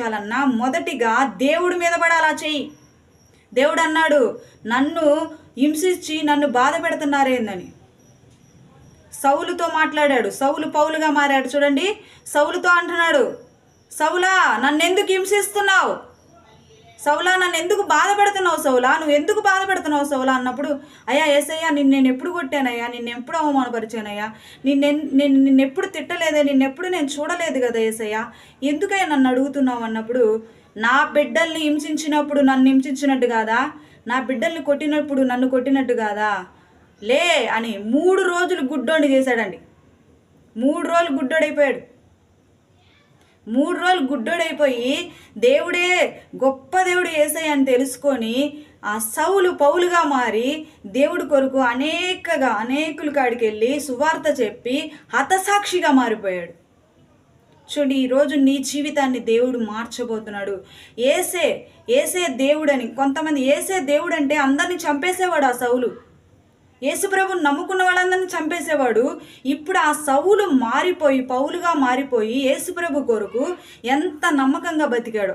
అనుభవించాలన్నా మొదటిగా దేవుడి మీద పడాలా చెయ్యి. దేవుడు అన్నాడు నన్ను హింసించి నన్ను బాధ పెడుతున్నారేందని సౌలుతో మాట్లాడాడు. సౌలు పౌలుగా మారాడు. చూడండి సౌలుతో అంటున్నాడు సౌలా నన్నెందుకు హింసిస్తున్నావు? సౌలా నన్ను ఎందుకు బాధపెడుతున్నావు సౌలా? నువ్వు ఎందుకు బాధపెడుతున్నావు సౌలా? అన్నప్పుడు అయ్యా ఏసయ్యా నిన్ను నేను ఎప్పుడు కొట్టానయ్యా? నిన్ను ఎప్పుడు అవమానపరిచానయ్యా? నిన్ను నేను నిన్ను ఎప్పుడు తిట్టలేదే? నిన్ను ఎప్పుడు నేను చూడలేదు కదా ఏసయ్యా? ఎందుకయ్యా నన్ను అడుగుతున్నావు? అన్నప్పుడు నా బిడ్డల్ని హింసించినప్పుడు నన్ను హింసించినట్టు కాదా? నా బిడ్డల్ని కొట్టినప్పుడు నన్ను కొట్టినట్టు కాదా? లే అని మూడు రోజులు గుడ్డోండి చేశాడండి. మూడు రోజులు గుడ్డోడైపోయాడు. మూడు రోజులు గుడ్డోడైపోయి దేవుడే గొప్ప దేవుడు ఏసై అని తెలుసుకొని ఆ సౌలు పౌలుగా మారి దేవుడి కొరకు అనేకగా అనేకుల కాడికి వెళ్ళి సువార్త చెప్పి హతసాక్షిగా మారిపోయాడు. చూడండి ఈరోజు నీ జీవితాన్ని దేవుడు మార్చబోతున్నాడు. ఏసే ఏసే దేవుడని కొంతమంది ఏసే దేవుడు అంటే అందరిని చంపేసేవాడు ఆ సౌలు. యేసుప్రభుని నమ్ముకున్న వాళ్ళందరినీ చంపేసేవాడు. ఇప్పుడు ఆ సవులు మారిపోయి పౌలుగా మారిపోయి యేసుప్రభు కొరకు ఎంత నమ్మకంగా బతికాడో.